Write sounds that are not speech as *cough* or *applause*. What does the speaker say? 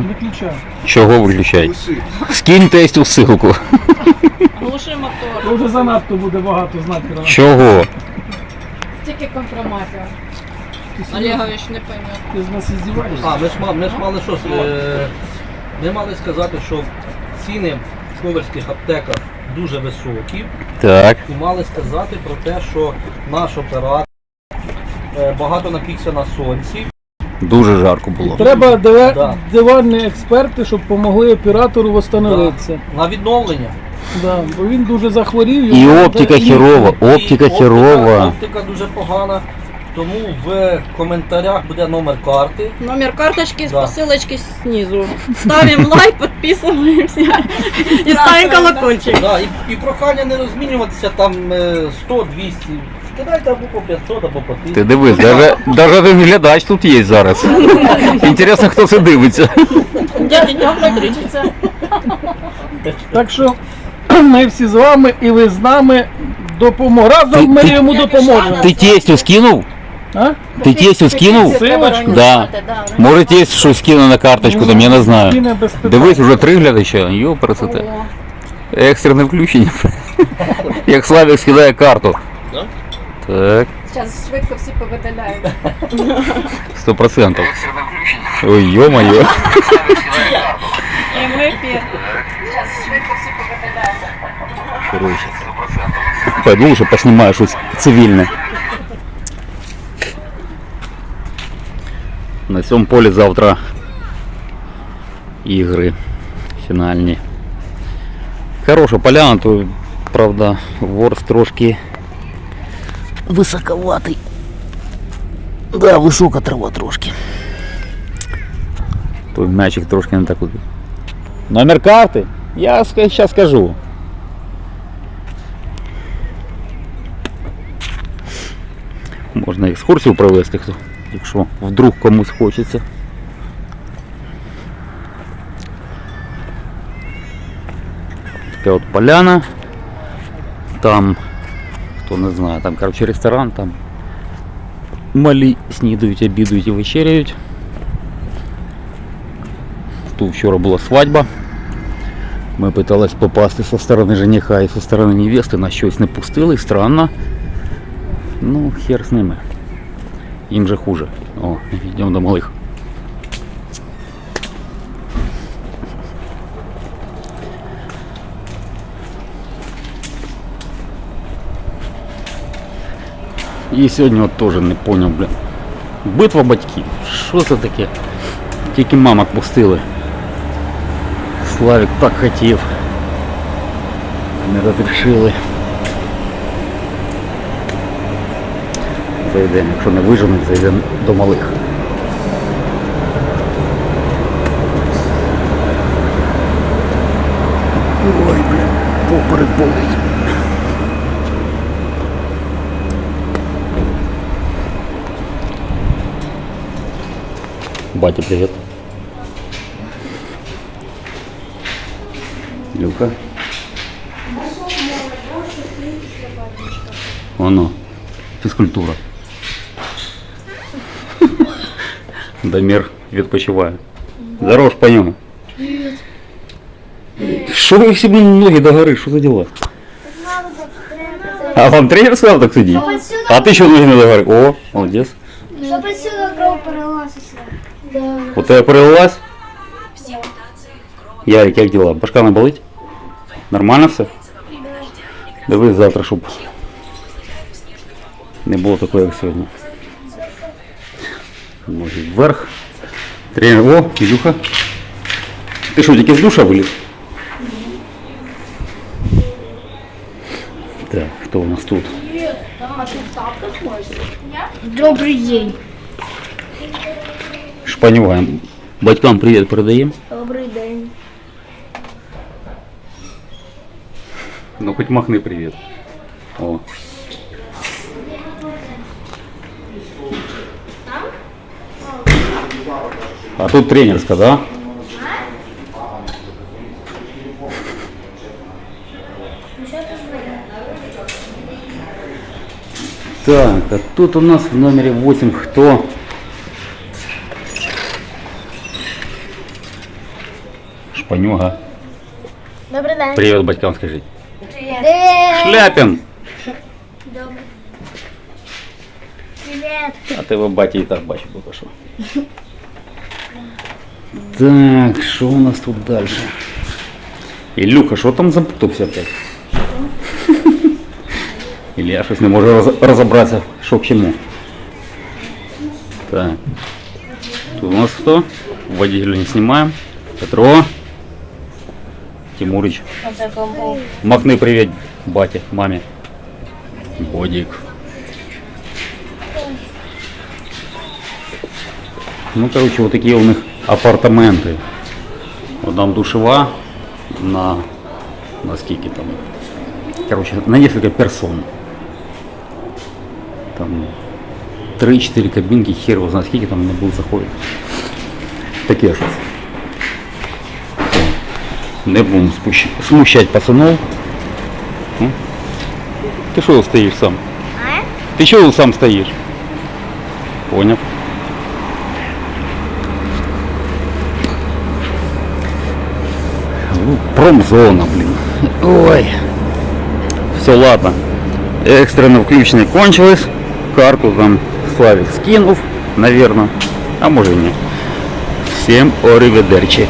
Виключай. Чого виключай? Скинь тестю ссылку. Глуши мотор. То вже занадто буде багато знати. Чого? Тільки компроматор. Олегович не пойме. Ти з нас іздіваєшся? А, ми ж, ма- ми ж мали що, е, ми мали сказати, що ціни в ковальських аптеках дуже високі. Так. І мали сказати про те, що наш оператор е, багато напікся на сонці. Дуже жарко було. Треба дива- Да. диванні експерти, щоб допомогли оператору восстановитися. На відновлення. Да. бо він дуже захворів. І йому оптика треба- І оптика оптика- херова. Оптика дуже погана. Тому в коментарях буде номер карти. Номер карточки с Да. посылочки снизу. Ставим *laughs* лайк, подписываемся и ставим колокольчик. Да, і, і прохання не розмінюватися там е, 100-200. Кидайте або по 500, або по 1000. Ти дивись, даже, даже один глядач тут є зараз. Інтересно, хто це дивиться. Дядя не виключиться. Так що ми всі з вами і ви з нами допоможемо. Ти- Разом ми ти- йому допоможемо. Ти тестю скинув? А? Ти тестю скинув? Силочку? Да. Може тесть щось скине на карточку, там я не знаю. Без питань. Дивись, уже три глядача. Йо, пересете. Екстрене включення. Як Славік скидає карту. Так, Зараз швидко всі повидаляють. сто процентов. Ой, ё-моё. І ми ефір. Зараз швидко всі повидаляють. Короче. Пойду лучше поснимаю что цивильное. На цьому полі завтра ігри фінальні. Хороша поляна, то правда ворс трошки високоватий. Да, висока трава трошки. Той м'ячик трошки не так. от. Номер карти? Я зараз скажу. Можна екскурсію провести, хто, якщо вдруг комусь хочеться. Така от поляна. Там, хто не знає, там коротше ресторан, там малі снідають, обідають і вечеряють. Тут вчора була свадьба. Ми питались попасти со сторони жениха і со сторони невести, нас щось не пустили, странно. Ну, хер с ними. Им же хуже. О, идем до малых. І сьогодні от теж не поняв, блін. Битва батьків. Що це таке? Тільки мамок пустили. Славік так хотів. Не розрішили. Зайдемо, якщо не виженуть, зайдемо до малих. Ой, блін, поперед болить. Батя, привет. Люка. Оно. Фізкультура. Дамір відпочиває. Здорово, шпаньома. Що ви всі блін, ноги догори, що за діла? А вам тренер сказав так сидіть? А ти що ноги не догори? О, молодець. Щоб отсюда кров перелазиться. Да. У тебе перелилась? Ярик, як діла? Башка не болить? Нормально все? Дивись завтра, щоб не було такого, як сьогодні. Ноги вверх. Тренер, о, Ілюха. Ти що, тільки з душа виліз? Так, хто у нас тут? Добрий день. Шпанюга. Батькам привіт передаємо. Добрий день. Ну хоть махни привет. О. А тут тренерская, да? Так, а тут у нас в номере 8 кто? Шпанюга. Добрий день. Привет батькам скажи. Привіт. Шляпін! Добре. Привіт. А тебе батя і так бачив поки що. Так, що у нас тут далі? Ілюха, що там запутався опять? Ілля щось не може роз- розібратися, що к чому. Так. Тут у нас хто? Водителя не знімаємо. Петро. Тимурич. Махни привіт баті, мамі. Бодик. Ну, короче, вот такие у них апартаменти. Вот там душева на, на скільки там. Короче, на несколько персон. Там 3-4 кабинки, хер его знает, скільки там не будет заходить. Таке щось. Не будемо спущ- смущать пацанов. Ти що стоїш сам? Ти чого сам стоїш? Поняв. Ну, Промзона, блин. Ой. Все, ладно. Экстренно включение кончилось. Карту там Славик скинув, наверное. А может и нет. Всем ориведерчи.